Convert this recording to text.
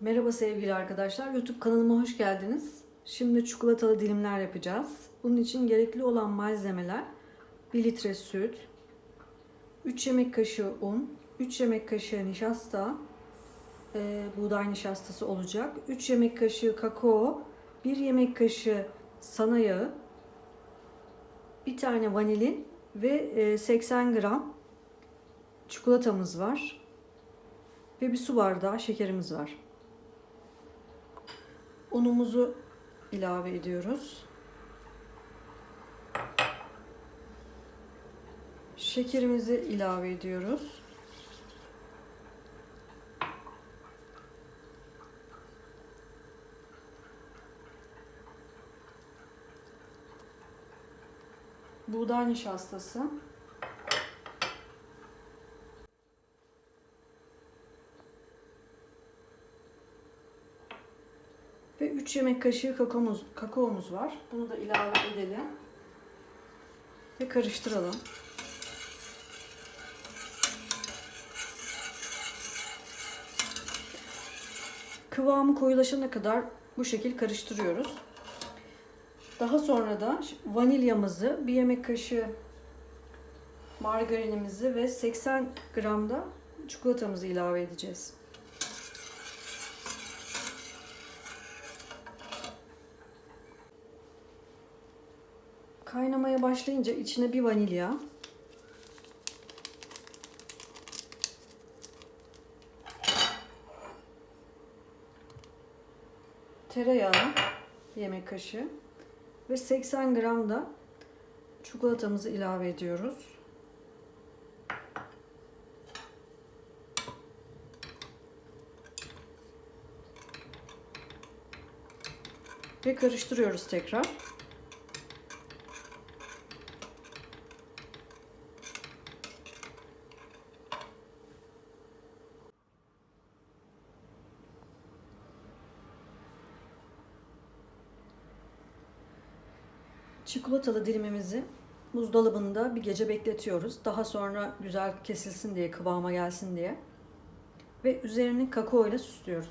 Merhaba sevgili arkadaşlar. YouTube kanalıma hoş geldiniz. Şimdi çikolatalı dilimler yapacağız. Bunun için gerekli olan malzemeler 1 litre süt, 3 yemek kaşığı un, 3 yemek kaşığı nişasta, e, buğday nişastası olacak, 3 yemek kaşığı kakao, 1 yemek kaşığı sana yağı, bir tane vanilin ve e, 80 gram çikolatamız var. Ve bir su bardağı şekerimiz var. Unumuzu ilave ediyoruz. Şekerimizi ilave ediyoruz. Buğday nişastası. Ve 3 yemek kaşığı kakaomuz, kakaomuz var. Bunu da ilave edelim. Ve karıştıralım. Kıvamı koyulaşana kadar bu şekil karıştırıyoruz. Daha sonra da vanilyamızı, bir yemek kaşığı margarinimizi ve 80 gram da çikolatamızı ilave edeceğiz. Kaynamaya başlayınca içine bir vanilya, tereyağı yemek kaşığı ve 80 gram da çikolatamızı ilave ediyoruz. Ve karıştırıyoruz tekrar. Çikolatalı dilimimizi buzdolabında bir gece bekletiyoruz. Daha sonra güzel kesilsin diye, kıvama gelsin diye. Ve üzerini kakao ile süslüyoruz.